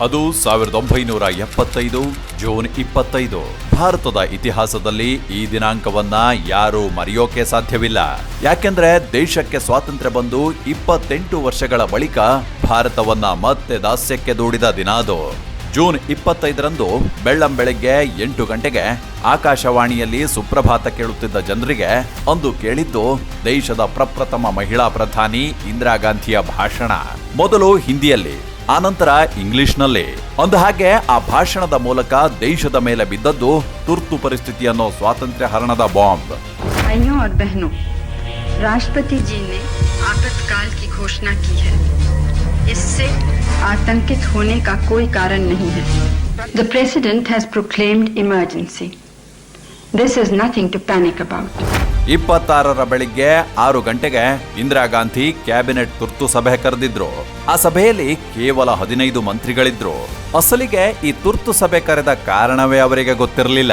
ಅದು ಸಾವಿರದ ಒಂಬೈನೂರ ಎಪ್ಪತ್ತೈದು, ಜೂನ್ ಇಪ್ಪತ್ತೈದು. ಭಾರತದ ಇತಿಹಾಸದಲ್ಲಿ ಈ ದಿನಾಂಕವನ್ನ ಯಾರೂ ಮರೆಯೋಕೆ ಸಾಧ್ಯವಿಲ್ಲ. ಯಾಕೆಂದ್ರೆ ದೇಶಕ್ಕೆ ಸ್ವಾತಂತ್ರ್ಯ ಬಂದು ಇಪ್ಪತ್ತೆಂಟು ವರ್ಷಗಳ ಬಳಿಕ ಭಾರತವನ್ನ ಮತ್ತೆ ದಾಸ್ಯಕ್ಕೆ ದೂಡಿದ ದಿನ ಅದು. ಜೂನ್ ಇಪ್ಪತ್ತೈದರಂದು ಬೆಳ್ಳಂ ಬೆಳಗ್ಗೆ ಎಂಟು ಗಂಟೆಗೆ ಆಕಾಶವಾಣಿಯಲ್ಲಿ ಸುಪ್ರಭಾತ ಕೇಳುತ್ತಿದ್ದ ಜನರಿಗೆ ಅಂದು ಕೇಳಿದ್ದು, ದೇಶದ ಪ್ರಪ್ರಥಮ ಮಹಿಳಾ ಪ್ರಧಾನಿ ಇಂದಿರಾ ಗಾಂಧಿಯ ಭಾಷಣ. ಮೊದಲು ಹಿಂದಿಯಲ್ಲಿ. ಆನಂತರ ಇಂಗ್ಲಿಷ್ನಲ್ಲಿ ಅಂದ ಹಾಗೆ ಆ ಭಾಷಣದ ಮೂಲಕ ದೇಶದ ಮೇಲೆ ಬಿದ್ದದ್ದು ತುರ್ತು ಪರಿಸ್ಥಿತಿ ಅನ್ನೋ ಸ್ವಾತಂತ್ರ್ಯ ಹರಣದ ಬಾಂಬ್ भाइयों और बहनों राष्ट्रपति जी ने आपातकाल की घोषणा की है इससे आतंकित होने का कोई कारण नहीं है the president has proclaimed emergency this is nothing to panic about ಇಪ್ಪತ್ತಾರರ ಬೆಳಿಗ್ಗೆ ಆರು ಗಂಟೆಗೆ ಇಂದಿರಾ ಗಾಂಧಿ ಕ್ಯಾಬಿನೆಟ್ ತುರ್ತು ಸಭೆ ಕರೆದಿದ್ರು. ಆ ಸಭೆಯಲ್ಲಿ ಕೇವಲ ಹದಿನೈದು ಮಂತ್ರಿಗಳಿದ್ರು. ಅಸಲಿಗೆ ಈ ತುರ್ತು ಸಭೆ ಕರೆದ ಕಾರಣವೇ ಅವರಿಗೆ ಗೊತ್ತಿರಲಿಲ್ಲ.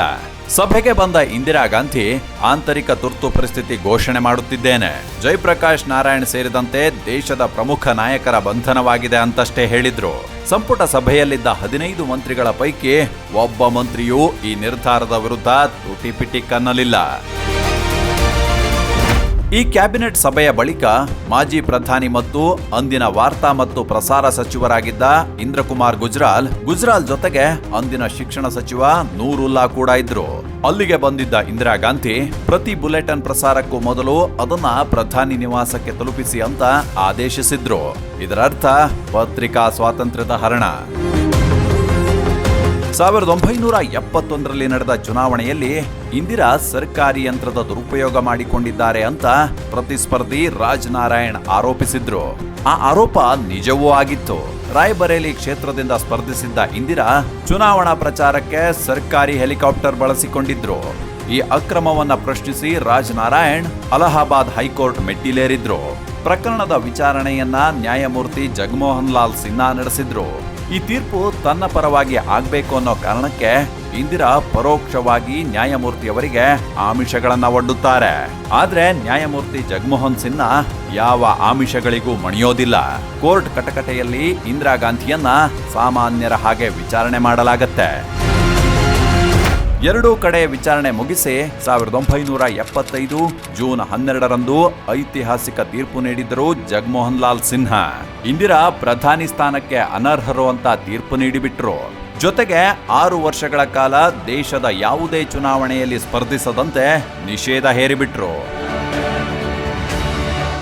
ಸಭೆಗೆ ಬಂದ ಇಂದಿರಾ ಗಾಂಧಿ ಆಂತರಿಕ ತುರ್ತು ಪರಿಸ್ಥಿತಿ ಘೋಷಣೆ ಮಾಡುತ್ತಿದ್ದೇನೆ. ಜಯಪ್ರಕಾಶ್ ನಾರಾಯಣ್ ಸೇರಿದಂತೆ ದೇಶದ ಪ್ರಮುಖ ನಾಯಕರ ಬಂಧನವಾಗಿದೆ ಅಂತಷ್ಟೇ ಹೇಳಿದ್ರು. ಸಂಪುಟ ಸಭೆಯಲ್ಲಿದ್ದ ಹದಿನೈದು ಮಂತ್ರಿಗಳ ಪೈಕಿ ಒಬ್ಬ ಮಂತ್ರಿಯೂ ಈ ನಿರ್ಧಾರದ ವಿರುದ್ಧ ತುಟಿಪಿಟಿ ಕನ್ನಲಿಲ್ಲ. ಈ ಕ್ಯಾಬಿನೆಟ್ ಸಭೆಯ ಬಳಿಕ ಮಾಜಿ ಪ್ರಧಾನಿ ಮತ್ತು ಅಂದಿನ ವಾರ್ತಾ ಮತ್ತು ಪ್ರಸಾರ ಸಚಿವರಾಗಿದ್ದ ಇಂದ್ರಕುಮಾರ್ ಗುಜ್ರಾಲ್ ಗುಜ್ರಾಲ್ ಜೊತೆಗೆ ಅಂದಿನ ಶಿಕ್ಷಣ ಸಚಿವ ನೂರುಲ್ಲಾ ಕೂಡ ಇದ್ರು. ಅಲ್ಲಿಗೆ ಬಂದಿದ್ದ ಇಂದಿರಾ ಗಾಂಧಿ ಪ್ರತಿ ಬುಲೆಟಿನ್ ಪ್ರಸಾರಕ್ಕೂ ಮೊದಲು ಅದನ್ನ ಪ್ರಧಾನಿ ನಿವಾಸಕ್ಕೆ ತಲುಪಿಸಿ ಅಂತ ಆದೇಶಿಸಿದ್ರು. ಇದರರ್ಥ ಪತ್ರಿಕಾ ಸ್ವಾತಂತ್ರ್ಯದ ಹರಣ. ಸಾವಿರದ ಒಂಬೈನೂರ ಎಪ್ಪತ್ತೊಂದರಲ್ಲಿ ನಡೆದ ಚುನಾವಣೆಯಲ್ಲಿ ಇಂದಿರಾ ಸರ್ಕಾರಿ ಯಂತ್ರದ ದುರುಪಯೋಗ ಮಾಡಿಕೊಂಡಿದ್ದಾರೆ ಅಂತ ಪ್ರತಿಸ್ಪರ್ಧಿ ರಾಜನಾರಾಯಣ್ ಆರೋಪಿಸಿದ್ರು. ಆ ಆರೋಪ ನಿಜವೂ ಆಗಿತ್ತು. ರಾಯ್ಬರೇಲಿ ಕ್ಷೇತ್ರದಿಂದ ಸ್ಪರ್ಧಿಸಿದ್ದ ಇಂದಿರಾ ಚುನಾವಣಾ ಪ್ರಚಾರಕ್ಕೆ ಸರ್ಕಾರಿ ಹೆಲಿಕಾಪ್ಟರ್ ಬಳಸಿಕೊಂಡಿದ್ರು. ಈ ಅಕ್ರಮವನ್ನ ಪ್ರಶ್ನಿಸಿ ರಾಜನಾರಾಯಣ್ ಅಲಹಾಬಾದ್ ಹೈಕೋರ್ಟ್ ಮೆಟ್ಟಿಲೇರಿದ್ರು. ಪ್ರಕರಣದ ವಿಚಾರಣೆಯನ್ನ ನ್ಯಾಯಮೂರ್ತಿ ಜಗಮೋಹನ್ ಲಾಲ್ ಸಿನ್ಹಾ ನಡೆಸಿದ್ರು. ಈ ತೀರ್ಪು ತನ್ನ ಪರವಾಗಿ ಆಗ್ಬೇಕು ಅನ್ನೋ ಕಾರಣಕ್ಕೆ ಇಂದಿರಾ ಪರೋಕ್ಷವಾಗಿ ನ್ಯಾಯಮೂರ್ತಿಯವರಿಗೆ ಆಮಿಷಗಳನ್ನ ಒಡ್ಡುತ್ತಾರೆ. ಆದ್ರೆ ನ್ಯಾಯಮೂರ್ತಿ ಜಗಮೋಹನ್ ಸಿನ್ಹಾ ಯಾವ ಆಮಿಷಗಳಿಗೂ ಮಣಿಯೋದಿಲ್ಲ. ಕೋರ್ಟ್ ಕಟಕಟೆಯಲ್ಲಿ ಇಂದಿರಾ ಗಾಂಧಿಯನ್ನ ಸಾಮಾನ್ಯರ ಹಾಗೆ ವಿಚಾರಣೆ ಮಾಡಲಾಗತ್ತೆ. ಎರಡೂ ಕಡೆ ವಿಚಾರಣೆ ಮುಗಿಸಿ ಸಾವಿರದ ಒಂಬೈನೂರ ಎಪ್ಪತ್ತೈದು ಜೂನ್ ಹನ್ನೆರಡರಂದು ಐತಿಹಾಸಿಕ ತೀರ್ಪು ನೀಡಿದ್ದರು ಜಗಮೋಹನ್ ಲಾಲ್ ಸಿನ್ಹಾ. ಇಂದಿರಾ ಪ್ರಧಾನಿ ಸ್ಥಾನಕ್ಕೆ ಅನರ್ಹರು ಅಂತ ತೀರ್ಪು ನೀಡಿಬಿಟ್ರು. ಜೊತೆಗೆ ಆರು ವರ್ಷಗಳ ಕಾಲ ದೇಶದ ಯಾವುದೇ ಚುನಾವಣೆಯಲ್ಲಿ ಸ್ಪರ್ಧಿಸದಂತೆ ನಿಷೇಧ ಹೇರಿಬಿಟ್ರು.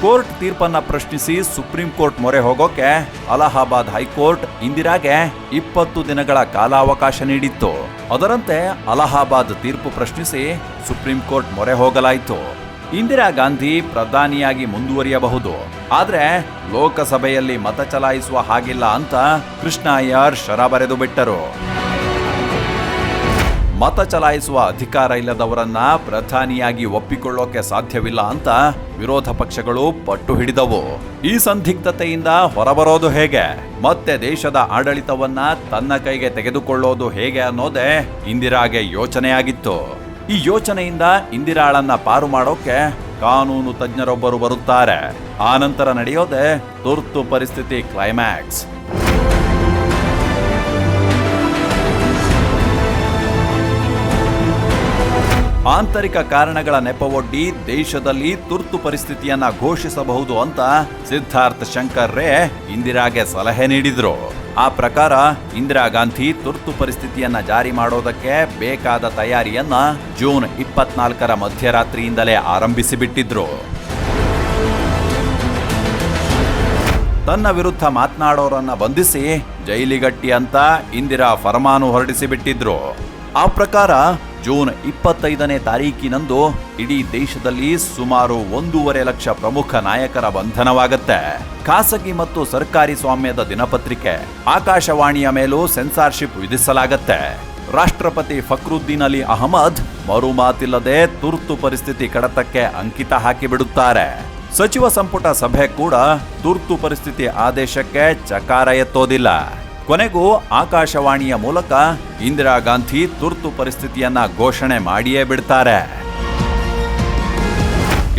ಕೋರ್ಟ್ ತೀರ್ಪನ್ನ ಪ್ರಶ್ನಿಸಿ ಸುಪ್ರೀಂ ಕೋರ್ಟ್ ಮೊರೆ ಹೋಗೋಕೆ ಅಲಹಾಬಾದ್ ಹೈಕೋರ್ಟ್ ಇಂದಿರಾಗೆ ಇಪ್ಪತ್ತು ದಿನಗಳ ಕಾಲಾವಕಾಶ ನೀಡಿತ್ತು. ಅದರಂತೆ ಅಲಹಾಬಾದ್ ತೀರ್ಪು ಪ್ರಶ್ನಿಸಿ ಸುಪ್ರೀಂ ಕೋರ್ಟ್ ಮೊರೆ ಹೋಗಲಾಯಿತು. ಇಂದಿರಾ ಗಾಂಧಿ ಪ್ರಧಾನಿಯಾಗಿ ಮುಂದುವರಿಯಬಹುದು. ಆದರೆ ಲೋಕಸಭೆಯಲ್ಲಿ ಮತ ಚಲಾಯಿಸುವ ಹಾಗಿಲ್ಲ ಅಂತ ಕೃಷ್ಣ ಅಯ್ಯರ್ ಶರ ಬರೆದು ಬಿಟ್ಟರು. ಮತ ಚಲಾಯಿಸುವ ಅಧಿಕಾರ ಇಲ್ಲದವರನ್ನ ಪ್ರಧಾನಿಯಾಗಿ ಒಪ್ಪಿಕೊಳ್ಳೋಕೆ ಸಾಧ್ಯವಿಲ್ಲ ಅಂತ ವಿರೋಧ ಪಕ್ಷಗಳು ಪಟ್ಟು ಹಿಡಿದವು. ಈ ಸಂದಿಗ್ಧತೆಯಿಂದ ಹೊರಬರೋದು ಹೇಗೆ? ಮತ್ತೆ ದೇಶದ ಆಡಳಿತವನ್ನ ತನ್ನ ಕೈಗೆ ತೆಗೆದುಕೊಳ್ಳೋದು ಹೇಗೆ ಅನ್ನೋದೇ ಇಂದಿರಾಗೆ ಯೋಚನೆಯಾಗಿತ್ತು. ಈ ಯೋಚನೆಯಿಂದ ಇಂದಿರಾಳನ್ನ ಪಾರು ಮಾಡೋಕೆ ಕಾನೂನು ತಜ್ಞರೊಬ್ಬರು ಬರುತ್ತಾರೆ. ಆ ನಂತರ ನಡೆಯೋದೆ ತುರ್ತು ಪರಿಸ್ಥಿತಿ ಕ್ಲೈಮ್ಯಾಕ್ಸ್ ಆಂತರಿಕ ಕಾರಣಗಳ ನೆಪವೊಡ್ಡಿ ದೇಶದಲ್ಲಿ ತುರ್ತು ಪರಿಸ್ಥಿತಿಯನ್ನ ಘೋಷಿಸಬಹುದು ಅಂತ ಸಿದ್ಧಾರ್ಥ ಶಂಕರ್ ರೇ ಇಂದಿರಾಗೆ ಸಲಹೆ ನೀಡಿದ್ರು. ಆ ಪ್ರಕಾರ ಇಂದಿರಾ ಗಾಂಧಿ ತುರ್ತು ಪರಿಸ್ಥಿತಿಯನ್ನ ಜಾರಿ ಮಾಡೋದಕ್ಕೆ ಬೇಕಾದ ತಯಾರಿಯನ್ನ ಜೂನ್ ಇಪ್ಪತ್ನಾಲ್ಕರ ಮಧ್ಯರಾತ್ರಿಯಿಂದಲೇ ಆರಂಭಿಸಿಬಿಟ್ಟಿದ್ರು. ತನ್ನ ವಿರುದ್ಧ ಮಾತನಾಡೋರನ್ನ ಬಂಧಿಸಿ ಜೈಲಿಗಟ್ಟಿ ಅಂತ ಇಂದಿರಾ ಫರಮಾನು ಹೊರಡಿಸಿಬಿಟ್ಟಿದ್ರು. ಆ ಪ್ರಕಾರ ಜೂನ್ ಇಪ್ಪತ್ತೈದನೇ ತಾರೀಕಿನಂದು ಇಡೀ ದೇಶದಲ್ಲಿ ಸುಮಾರು ಒಂದೂವರೆ ಲಕ್ಷ ಪ್ರಮುಖ ನಾಯಕರ ಬಂಧನವಾಗತ್ತೆ. ಖಾಸಗಿ ಮತ್ತು ಸರ್ಕಾರಿ ಸ್ವಾಮ್ಯದ ದಿನಪತ್ರಿಕೆ, ಆಕಾಶವಾಣಿಯ ಮೇಲೂ ಸೆನ್ಸಾರ್ಶಿಪ್ ವಿಧಿಸಲಾಗತ್ತೆ. ರಾಷ್ಟ್ರಪತಿ ಫಕ್ರುದ್ದೀನ್ ಅಲಿ ಅಹಮದ್ ಮರು ಮಾತಿಲ್ಲದೆ ತುರ್ತು ಪರಿಸ್ಥಿತಿ ಕಡತಕ್ಕೆ ಅಂಕಿತ ಹಾಕಿಬಿಡುತ್ತಾರೆ. ಸಚಿವ ಸಂಪುಟ ಸಭೆ ಕೂಡ ತುರ್ತು ಪರಿಸ್ಥಿತಿ ಆದೇಶಕ್ಕೆ ಚಕಾರ ಎತ್ತೋದಿಲ್ಲ. ಕೊನೆಗೂ ಆಕಾಶವಾಣಿಯ ಮೂಲಕ ಇಂದಿರಾ ಗಾಂಧಿ ತುರ್ತು ಪರಿಸ್ಥಿತಿಯನ್ನ ಘೋಷಣೆ ಮಾಡಿಯೇ ಬಿಡ್ತಾರೆ.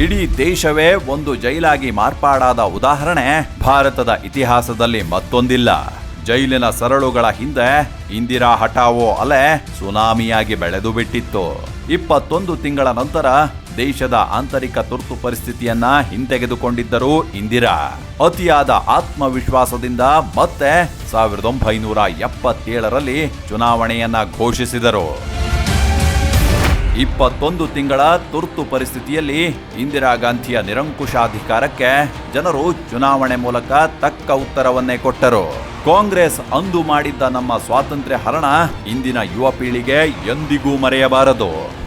ಇಡೀ ದೇಶವೇ ಒಂದು ಜೈಲಾಗಿ ಮಾರ್ಪಾಡಾದ ಉದಾಹರಣೆ ಭಾರತದ ಇತಿಹಾಸದಲ್ಲಿ ಮತ್ತೊಂದಿಲ್ಲ. ಜೈಲಿನ ಸರಳುಗಳ ಹಿಂದೆ ಇಂದಿರಾ ಹಠಾವೋ ಅಲೆ ಸುನಾಮಿಯಾಗಿ ಬೆಳೆದು ಬಿಟ್ಟಿತ್ತು. ಇಪ್ಪತ್ತೊಂದು ತಿಂಗಳ ನಂತರ ದೇಶದ ಆಂತರಿಕ ತುರ್ತು ಪರಿಸ್ಥಿತಿಯನ್ನ ಹಿಂತೆಗೆದುಕೊಂಡಿದ್ದರು ಇಂದಿರಾ. ಅತಿಯಾದ ಆತ್ಮವಿಶ್ವಾಸದಿಂದ ಮತ್ತೆ ಸಾವಿರದ ಒಂಬೈನೂರ ಎಪ್ಪತ್ತೇಳರಲ್ಲಿ ಚುನಾವಣೆಯನ್ನ ಘೋಷಿಸಿದರು. ಇಪ್ಪತ್ತೊಂದು ತಿಂಗಳ ತುರ್ತು ಪರಿಸ್ಥಿತಿಯಲ್ಲಿ ಇಂದಿರಾ ಗಾಂಧಿಯ ನಿರಂಕುಶಾಧಿಕಾರಕ್ಕೆ ಜನರು ಚುನಾವಣೆ ಮೂಲಕ ತಕ್ಕ ಉತ್ತರವನ್ನೇ ಕೊಟ್ಟರು. ಕಾಂಗ್ರೆಸ್ ಅಂದು ಮಾಡಿದ್ದ ನಮ್ಮ ಸ್ವಾತಂತ್ರ್ಯ ಹರಣ ಇಂದಿನ ಯುವ ಪೀಳಿಗೆ ಎಂದಿಗೂ ಮರೆಯಬಾರದು.